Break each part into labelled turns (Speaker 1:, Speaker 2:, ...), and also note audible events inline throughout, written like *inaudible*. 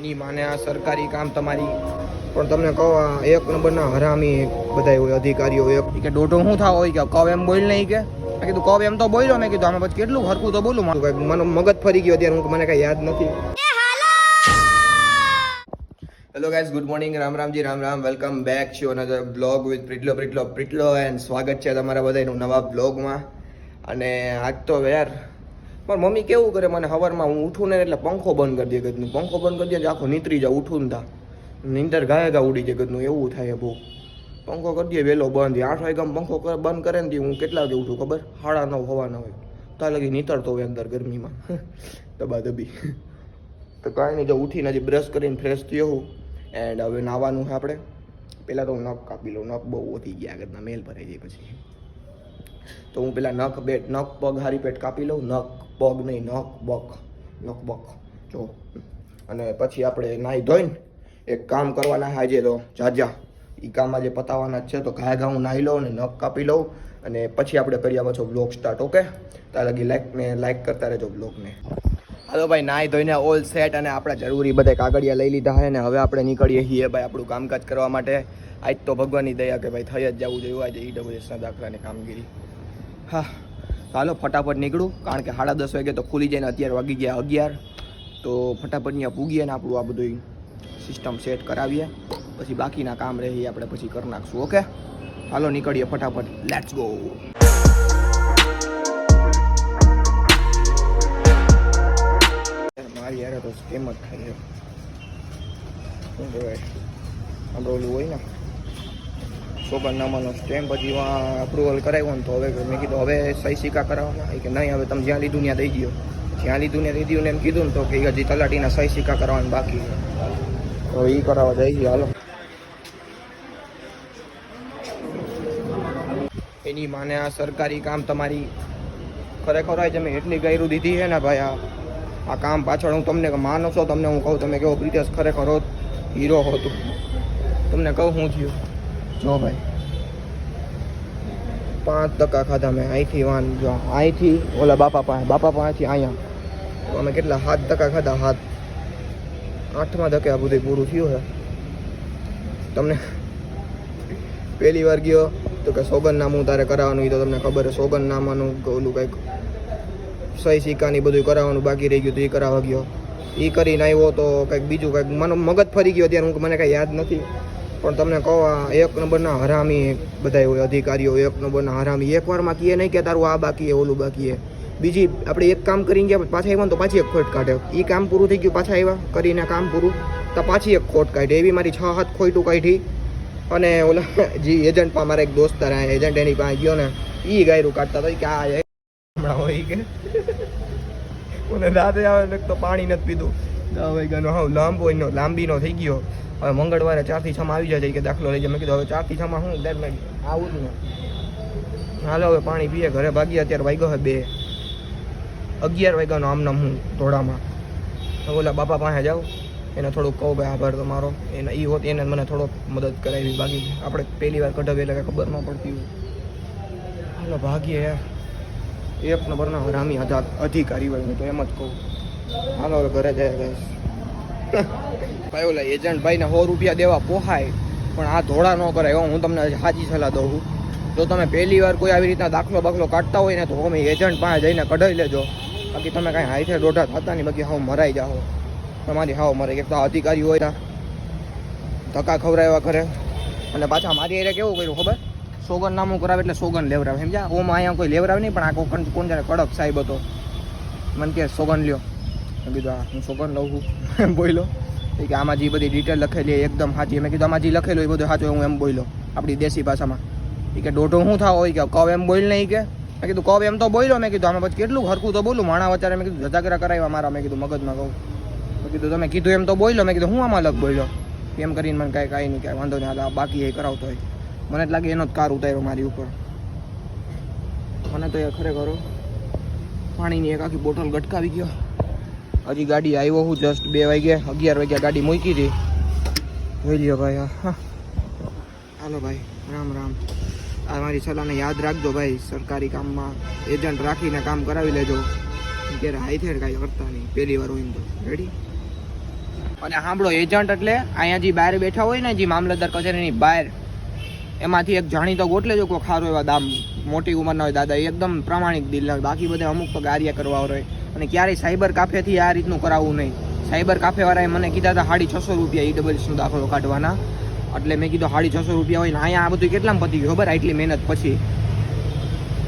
Speaker 1: ની માને આ સરકારી કામ તમારી. પણ તમને કહો આ એક નંબરના હરામી બધા હોય અધિકારીઓ એક. કે દોઢો શું થાવ? હોય કે કવ એમ બોલ નહીં કે. મેં કીધું કવ એમ તો બોલ્યો મેં કીધું આમાં પછી કેટલું હરખું તો બોલું મારું. કઈ મને મગજ ફરી ગયો અત્યારે હું મને કઈ યાદ નથી. Hello! Guys good morning Ram Ramji Ram Ram welcome back છો અનધર બ્લોગ વિથ પ્રિટલો પ્રિટલો પ્રિટલો એન્ડ સ્વાગત છે તમારા બધાનું નવા બ્લોગમાં અને આજ તો યાર પણ મમ્મી કેવું કરે? મને સવારમાં હું ઉઠું ને એટલે પંખો બંધ કરી દે ગદનું પંખો બંધ કરી દે આખો નીતરી જાઉં, ઉઠું ને તા. નીંદર ગાય ગા ઉડી જાય ગદનું એવું થાય બહુ. પંખો કરી દે વહેલો બંધ આઠ વાગ્યામાં પંખો બંધ કરે ને હું કેટલા વાગે ઉઠું ખબર? સાડા નવ હવાના હોય ત્યાં લગી નીતરતો હોય અંદર ગરમીમાં. *laughs* દબા દબી *laughs* તો કાંઈ નહીં, જો ઉઠીને હજી બ્રશ કરીને ફ્રેશ થયો હું. એન્ડ હવે નાવાનું છે આપણે. પહેલાં તો હું નખ કાપી લઉં. નખ બહુ વધી ગયા આગળના મેલ ભરાઈ જાય પછી. તો હું પેલા નખ બેટ નખ પગ, હારી પેટ કાપી લઉં, નખ પગ નહીં નખ બોક નખ બોક. જો. અને પછી આપણે નાહી ધોઈને એક કામ કરવાના આજે તો જાજા. એ કામ આજે પતાવવાના જ છે, તો ઘાય ઘા હું નાહી લઉં અને નખ કાપી લઉં. અને પછી આપણે કરીએ પાછો બ્લોગ સ્ટાર્ટ ઓકે ત્યાં લગી લાઈક ને લાઈક કરતા રહેજો બ્લોગને હાલો ભાઈ, નાહી ધોઈને ઓલ સેટ અને આપણે જરૂરી બધા કાગળિયા લઈ લીધા છે ને હવે આપણે નીકળીએ છીએ ભાઈ આપણું કામકાજ કરવા માટે. આજ તો ભગવાનની દયા કે ભાઈ થઈ જ જવું જોઈએ, આજે ઈડબ્લ્યુએસના દાખલાની કામગીરી. હા. ચાલો ફટાફટ નીકળું, કારણ કે સાડા દસ વાગે તો ખુલી જાય ને અત્યારે વાગી ગયા અગિયાર. તો ફટાફટ ત્યાં પૂગીએ ને આપણું આ બધું સિસ્ટમ સેટ કરાવીએ. પછી બાકીના કામ રહે આપણે પછી કરી નાખશું, ઓકે? હાલો, નીકળીએ ફટાફટ. લેટ્સ ગો મારી યાર તો સ્કેમ જ થાય છે. આપણે ઓલું હોય ને? સોગંદનામાનો સ્ટેમ્પ પછી અપ્રુવલ કરાવ્યો ને તો હવે મેં કીધું, હવે સહી સિક્કા કરાવવાના. કે નહીં, હવે તમે જ્યાં લીધું ત્યાં દઈ ગયો જ્યાં લીધું ને દઈ દો ને એમ કીધું ને તો કે હજી તલાટીના સહી સિક્કા કરાવવાનું બાકી તો એ કરાવવા જઈ ગયો હાલો. એની માને આ સરકારી કામ તમારી ખરેખર હોય તમે એટલી ગયરું દીધી છે ને ભાઈ આ આ કામ પાછળ હું તમને માનો છો, તમને હું કહું, તમે કેવો પ્રિતેશ ખરેખર હીરો હતો. તમને કહું હું થયું. જો ભાઈ. પાંચ ટકા ખાધા મેં. અહીંથી વાન જો અહીંથી ઓલા બાપા પાસે, બાપા પાસેથી અહીંયા તો અમે કેટલા, સાત ટકા ખાધા હાથ આઠમા ધકે આ બધું પૂરું થયું છે. તમને પહેલી વાર ગયો, તો કે સોગંદનામું તારે કરાવવાનું એ તો તમને ખબર છે, સોગંદનામાનું ઓલું કંઈક સહી સિક્કાની બધું કરાવવાનું બાકી રહી ગયું તો એ કરાવવા ગયો. એ કરીને આવ્યો તો કંઈક બીજું કંઈક મને, મગજ ફરી ગયો ત્યારે હું મને કાંઈ યાદ નથી. પણ તમને કહો એક નંબરના હરામી બધા હોય, અધિકારીઓ એક નંબરના હરામી. એક વારમાં કહે નહીં કે તારું આ બાકી ઓલું બાકી બીજી, આપણે એક કામ કરીને ગયા, પાછા આવ્યા તો પાછી એક ખોટ કાઢે. એ કામ પૂરું થઈ ગયું, પાછા આવ્યા, કરીને કામ પૂરું. તો પાછી એક ખોટ કાઢી. એવી મારી છ હાથ ખોટું કાઢી. અને ઓલા *laughs* જે એજન્ટ પા મારા એક દોસ્તાર એજન્ટ એની પાસે ગયો ને એ ગાયરું કાઢતા હતા. કે, આ હમણાં હોય કે. *laughs* મને દાદે આવે તો પાણી નથી પીધું. દસ વાગ્યાનો હા, લાંબો એનો, લાંબીનો થઈ ગયો. હવે મંગળવારે ચારથી છમાં આવી જાય કે દાખલો લઈ જાય. મેં કીધું, હવે ચારથી છમાં હું દર આવું જ ને. હાલો, હવે પાણી પીએ, ઘરે ભાગીએ, અત્યારે વાગ્યો હોય બે. અગિયાર વાગ્યાનો આમનામ હું ધોળામાં. ઓલા બાપા પાસે જાઉં. એને થોડુંક કહું, ભાઈ, આભાર તમારો. એને એ હોત, એને મને થોડોક મદદ કરાવી, બાકી આપણે પહેલી વાર કઢાવી એટલે ખબર ન પડતી હોય. હાલો, ભાગીએ. યાર એક નંબરના હરામી હતા અધિકારી હોય તો એમ જ કહું. હાલો ઘરે જાય ગાઈસ ભાઈ, ઓલા એજન્ટ ભાઈને સો રૂપિયા દેવા પોહાય, પણ આ ધોળા ન કરાય. એવું હું તમને સાચી સલાહ દઉં છું. જો તમે પહેલી વાર કોઈ આવી રીતના દાખલો બાખલો કાઢતા હોય ને, તો અમે એજન્ટ પાસે જઈને કઢાવી લેજો. બાકી તમે કાંઈ હાઈથે દોઢા થતા નહીં, બાકી હાવ મરાઈ જાઓ. તમારી હાવ મરે એક તો અધિકારી હોય ધક્કા ખવરાવ્યા કરે અને પાછા મારી એરે કેવું કર્યું ખબર? સોગન નામું કરાવે એટલે સોગન લેવરાવે સમજ્યા? ઓમાં અહીંયા કોઈ લેવરાવે નહીં, પણ આ કોણ કોણ કડક સાહેબ હતો. મને કે સોગન લ્યો. મેં કીધું, હા, હું સોગન લઉં છું. *laughs* એમ બોલ્યો. કે, આમાં જે બધી ડિટેલ લખેલી એકદમ સાચી. મેં કીધું, આમાં જે લખેલું એ બધું સાચું હું એમ બોલ્યો, આપણી દેશી ભાષામાં. એ કે દોઢો શું થાવ? હોય કે, કવ. એમ બોલ નહીં કે. મેં કીધું, કવ. એમ તો બોલ્યો, મેં કીધું, આમાં પછી કેટલું હરખું તો બોલું? માણા વચારે મેં કીધું જજાગરા કરાવ્યા મારા. મેં કીધું, મગજમાં કહું. મેં કીધું, તમે કીધું એમ તો બોલ્યો. મેં કીધું, હું આમાં અલગ બોલ્યો. એમ કરીને મને કાંઈ કાંઈ નહીં, કાંઈ વાંધો નહીં બાકી એ કરાવતો હોય. મને જ લાગે એનો જ કાર ઉતાર્યો મારી ઉપર. મને તો એ ખરેખર પાણીની એક આખી બોટલ ગટકાવી ગયો. હજી ગાડી આવ્યો હું જસ્ટ બે વાગે અગિયાર વાગ્યા ગાડી મૂકી હતી. જોઈ લ્યો ભાઈ. હા હાલો ભાઈ, રામ રામ. આ મારી સલાહને યાદ રાખજો ભાઈ, સરકારી કામમાં એજન્ટ રાખીને કામ કરાવી લેજો. અત્યારે હાઈથેર કાંઈ કરતા નહીં, પહેલી વાર હોય તો. રેડી અને સાંભળો એજન્ટ એટલે અહીંયા જે બહાર બેઠા હોય ને જે મામલતદાર કચેરીની બહાર, એમાંથી એક જાણીતો ગોટલે જો કોઈ ખારો એવા દામ. મોટી ઉંમરના હોય દાદા એકદમ પ્રામાણિક દિલના બાકી બધા અમુક તો ગારિયા કરવા હોય. અને ક્યારેય સાયબર કાફેથી આ રીતનું કરાવવું નહીં. સાયબર કાફેવાળાએ મને કીધા હતા સાડી છસો રૂપિયા ઈ ડબલ્સનો દાખલો કાઢવાના. એટલે મેં કીધું સાડી છસો રૂપિયા હોય ને અહીંયા આ બધું કેટલામાં પતી ગયું? ખબર? આટલી મહેનત પછી.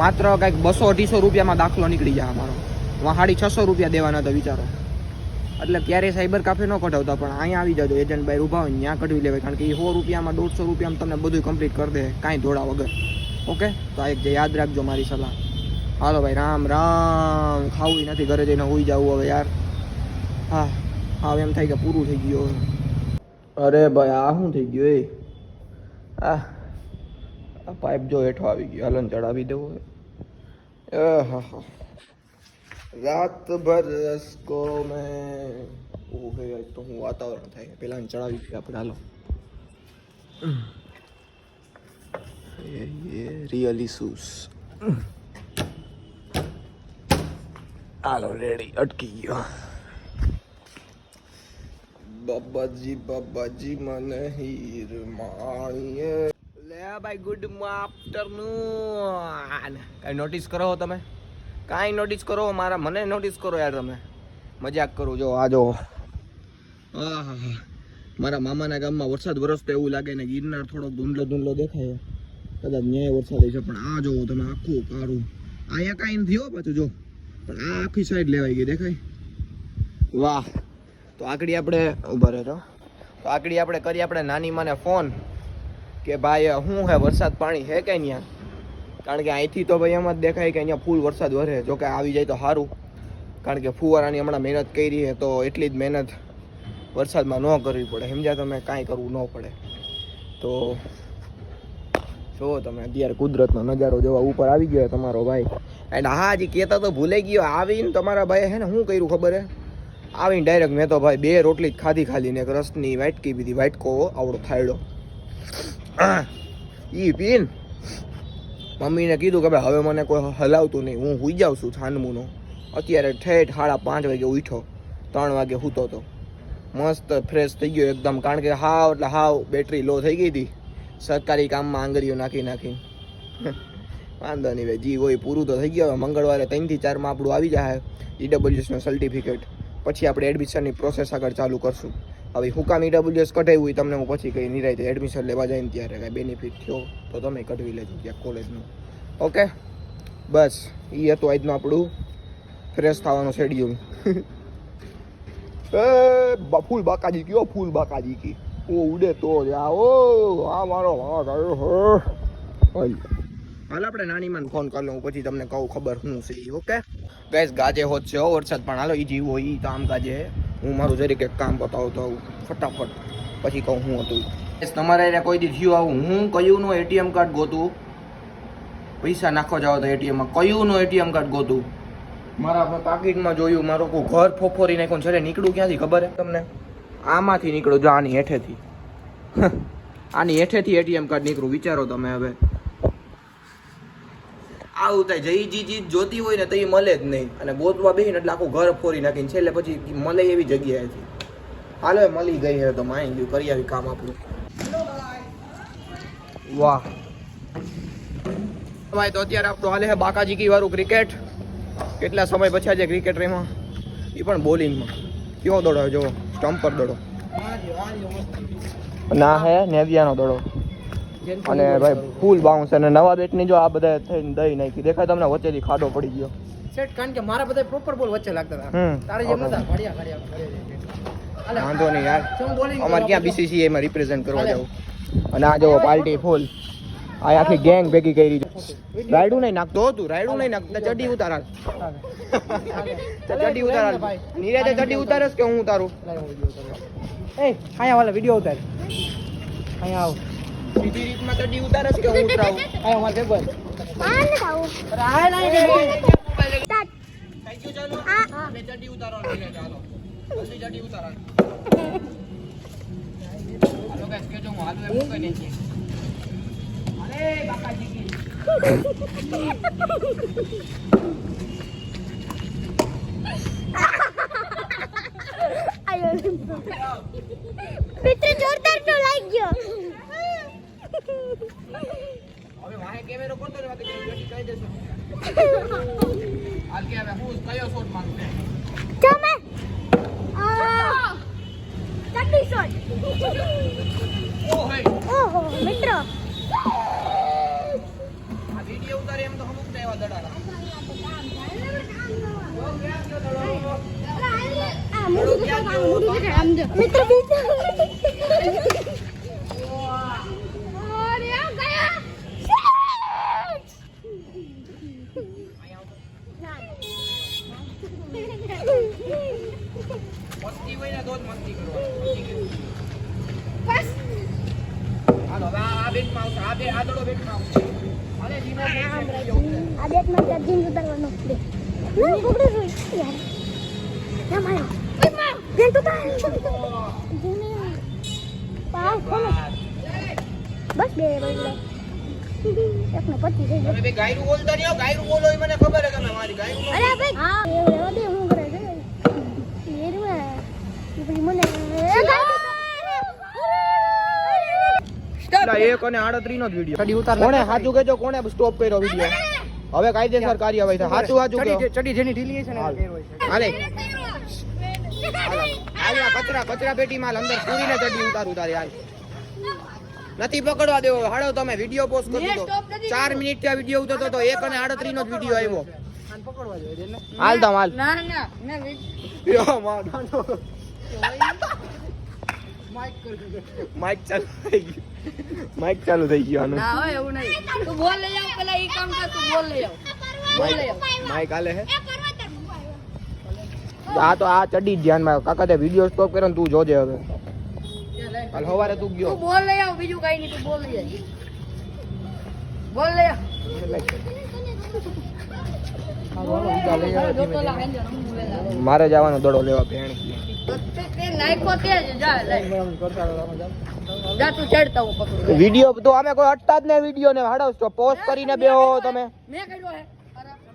Speaker 1: માત્ર કાંઈક બસો અઢીસો રૂપિયામાં દાખલો નીકળી જાય અમારો. એમાં સાડી છસો રૂપિયા દેવાના હતા, વિચારો. એટલે ક્યારેય સાયબર કાફે ન કઢાવતા, પણ અહીંયા આવી જજો, એજન્ટ ભાઈ ઊભા હોય ત્યાં કઢવી લેવાય, કારણ કે એ સો રૂપિયામાં, દોઢસો રૂપિયામાં તમને બધું કમ્પ્લીટ કરી દે, કાંઈ ધોળા વગર. ઓકે? તો આ એક જે યાદ રાખજો મારી સલાહ. હાલો ભાઈ, રામ રામ. ખાવું નથી ઘરે જઈને હોઈ જવું હવે યાર. હા હવે એમ થાય કે પૂરું થઈ ગયું અરે ભાઈ, આ શું થઈ ગયું એ? આ આ પાઇપ જો હેઠો આવી ગયો. હલન ચડાવી દેવો રાત ભર રસકો મેં. ઓહે તો હું વાતાવરણ થાય. પેલા ચડાવી દઈએ આપણે, હાલો. રિયલી સૂઝ. હાલો રેડી અટકી ગયો. બાબાજી બાબાજી, મને હીર માણીએ. લે ભાઈ ગુડ આફ્ટરનૂન કાંઈ નોટિસ કરો તમે? કાંઈ નોટિસ કરો મારા? મને નોટિસ કરો યાર તમે. મજાક કરું, જો, આ જો. મારા મામાના ગામમાં વરસાદ વરસતો એવું લાગે ને ગિરનાર થોડોક ધૂંધલો ધૂંધલો દેખાય. કદાચ ન્યાય વરસાદ છે, પણ આ જો તમે આખું કાળું અહીંયા કાંઈ નથી હો પાછું, જો. પણ આખી સાઈડ લેવાઈ ગઈ દેખાય. વાહ. તો આકડી આપણે ઊભા રહેજો તો. આકડી આપણે કરી આપણે નાની માને ફોન કે ભાઈ શું હે? વરસાદ પાણી હે કે અહીંયા કારણ કે અહીંથી તો ભાઈ એમ જ દેખાય કે અહીંયા ફૂલ વરસાદ વરે જો કે આવી જાય તો સારું કારણ કે ફુવારાની હમણાં મહેનત કરી છે તો એટલી જ મહેનત વરસાદમાં ન કરવી પડે. સમજ્યા તમે? કાંઈ કરવું ન પડે. તો જુઓ તમે, અત્યારે કુદરતનો નજારો જોવા ઉપર આવી ગયો તમારો ભાઈ. એન્ડ હા હજી કહેતા તો ભૂલાઈ ગયો, આવીને તમારા ભાઈ હે ને શું કર્યું ખબર હે? આવીને ડાયરેક્ટ મેં તો ભાઈ બે રોટલી જ ખાધી ખાલી ને એક રસની વાટકી પીધી, વાટકો આવડો થાયડો. *clears throat* એ પીન. મમ્મીને કીધું કે ભાઈ, હવે મને કોઈ હલાવતું નહીં, હું હુઈ જાઉં છું છાનમુનો અત્યારે ઠેઠ સાડા પાંચ વાગે ઉઠ્યો, ત્રણ વાગે સૂતો હતો મસ્ત ફ્રેશ થઈ ગયો એકદમ, કારણ કે હાવ એટલે હાવ બેટરી લો થઈ ગઈ હતી. સરકારી કામમાં આંગળીઓ નાખી નાખી વાંધો નહીં ભાઈ, જી, હોય, પૂરું તો થઈ ગયું. હવે મંગળવારે ત્રણથી ચારમાં આપણું આવી જાય ઈડબ્લ્યુએસનું સર્ટિફિકેટ પછી આપણે એડમિશનની પ્રોસેસ આગળ ચાલુ કરશું. હવે હું કામ ઈડબ્લ્યુએસ કઢાવ્યું હોય તમને હું પછી કંઈ નિરાય એડમિશન લેવા જાય ને ત્યારે કાંઈ બેનિફિટ થયો તો તમે કઢવી લેજો ત્યાં કોલેજનું ઓકે બસ એ હતું આજનું આપણું ફ્રેશ થવાનું શેડ્યુલ *laughs* એ ફૂલ બાકાજી કયો, ફૂલ બાકાજી કી? ઓ, ઉડે તો જા, ઓ, આ મારો હા આવ્યો, હે. હાલ આપણે નાની માન ફોન કરી લઉં, પછી તમને કહું ખબર શું છે ઓકે ગેસ ગાજે હોત છે હો, વરસાદ પણ હાલો, ઈ જીવો એ કામ કાજે હું મારું જરીક એક કામ બતાવતો ફટાફટ. પછી કહું હું હતું. તમારે એને કોઈ દી થયું આવું? હું કયું નું એટીએમ કાર્ડ ગોતું? પૈસા નાખો જાવ તો એટીએમમાં કયુંનું એટીએમ કાર્ડ ગોતું? મારા પાકીટમાં જોયું, મારું કોઈ ઘર ફોફોરી નાખ્યું છે નીકળું ક્યાંથી ખબર હે તમને? આમાંથી નીકળું જો આની હેઠેથી. આની હેઠેથી એટીએમ કાર્ડ નીકળું વિચારો તમે હવે. આવું થાય. જઈ જી ચીજ જોતી હોય ને તો એ મળે જ નહીં. અને ગોતવા બેહીને એટલે આખું ઘર ફોરી નાખીને છેલ્લે પછી મળે એવી જગ્યાએથી હાલો મળી ગઈ હે તો માઈ ગયું. કરી આવી કામ આપણું. વાહ. ભાઈ, તો અત્યારે આપણું હાલે છે બાકાજી કી વાળું ક્રિકેટ કેટલા સમય પછી આજે ક્રિકેટ રેમાં એ પણ બોલિંગમાં કયો દોડો? જો સ્ટમ્પ પર દોડો. ના, હે, નેવિયાનો દડો. અને ભાઈ ફૂલ બાઉન્સ અને નવા બેટની જો આ બધા થઈને દઈ નાખી. દેખાય તમને વચ્ચેથી ખાડો પડી ગયો.
Speaker 2: સેટ કારણ કે મારા બધા પ્રોપર બોલ વચ્ચે લાગતા હતા. તારે જેમ નતા. ઘડિયા ઘડિયા
Speaker 1: વાંધો નહીં યાર. અમારે ક્યાં? બીસીસીઆઈ માં રિપ્રેઝેન્ટ કરવા. જાવ? અને આ જો પાર્ટી ફૂલ આ આખી ગેંગ ભેગી કરી રાયડું નહીં નાખતો હતું રાયડું નહીં નાખતો. ચડી ઉતારા. ચડી ઉતારા નીરજે ચડી ઉતારસ કે હું ઉતારું.
Speaker 2: એ અહીંયા વાલા વીડિયો ઉતાર. અહીંયા આવ.
Speaker 1: સીધી રીતમાં ચડી ઉતારસ કે હું ઉતરાવું
Speaker 2: અહીંયા મારે ભેગો અરે આ લાય રે.
Speaker 1: થઈ ગયું ચાલો બે ચડી ઉતારો નીરજ હાલો જલ્દી ચડી ઉતારો હાલો guys, કહેજો હું હાલું એમ મૂકી નહીં અરે બાકાજી કી
Speaker 3: Ay, મિત્ર જોરદાર તો લાગી ગયો
Speaker 1: હવે વાહે કેમેરો કરતો ને બાકી જલ્દી કહી દેશો. હાલ કે હવે હું કયો શોટ માંગુ
Speaker 3: તમે આ ચડ્ડી શોટ
Speaker 1: ઓ
Speaker 3: ઓહો મિત્ર.
Speaker 1: આ વિડિયો ઉતારે એમ તો અમુક એવા દડારા.
Speaker 3: મિત્ર બીજો
Speaker 1: મસ્તી હોય ને તો જ મસ્તી કરવાની હાલો હવે આ આ બેટમાં આવશે આ બે આ દડો બેટમાં આવશે અરે લીમો
Speaker 3: આ બેટમાં ચાર્જિંગ ઉતારવાનો છે ના પકડો છો યાર ના મારો બેન તો તાર પાવ ખોલો બસ બે બગડે એકનો પચી ગયો
Speaker 1: તમે બે ગાયરું બોલતા નહીં ગાયરું બોલો એ મને ખબર છે કે મારી ગાયરું
Speaker 3: અરે ભાઈ. હા. એવા દે હું કરે છે. એરવા એ પછી મને
Speaker 1: ના એક અને આડત્રી નો જ વિડિયો
Speaker 2: ચડી ઉતાર
Speaker 1: કોણે સાચું કહેજો કોણે સ્ટોપ કર્યો વિડિયો હવે કાયદેસર કાર્યવાહી થાય. સાચું સાચું
Speaker 2: ચડી
Speaker 1: કહો.
Speaker 2: ચડી જેની ઢીલી છે ને
Speaker 1: હાલ.
Speaker 2: હોય છે.
Speaker 1: હાલે. હાલ આ કચરા પેટી માલ અંદર પૂરીને ચડી ઉતાર ઉતારી હાલ. નથી પકડવા દેવો. હાડો તમે વિડિયો પોસ્ટ કરી દો ચાર મિનિટ ત્યાં વિડિયો ઉતરતો તો એક અને આડત્રી નો જ વિડિયો આવ્યો.
Speaker 2: પકડવા જોઈએ
Speaker 1: હાલ તમ હાલ.
Speaker 4: ના ના ના
Speaker 1: યો માં
Speaker 2: માઇક કરી
Speaker 1: ચાલુ થઈ ગયું. માઇક ચાલુ થઈ ગયું આનું.
Speaker 4: ના હોય એવું નહીં. તું બોલ લઈ આવ પેલા ઈ કામ કર તું બોલ લઈ આવ. બોલ લઈ આવ.
Speaker 1: માઇક આલે હે? આ તો આ ચડી ધ્યાનમાં. કાકા તે વિડિયો સ્ટોપ કર્યો ને તું જોજે હવે. હાલ હવારે તું ગયો.
Speaker 4: તું બોલ લઈ આવ બીજું કઈ નહીં તું બોલ લઈ આવ. બોલ. લા
Speaker 1: મારે જવાનો દોડો લેવા ભેણ વિડિયો તો અમે કોઈ અટતા જ નહીં વીડિયો ને હાડો પોસ્ટ કરીને બેહો તમે.
Speaker 4: મેં કર્યો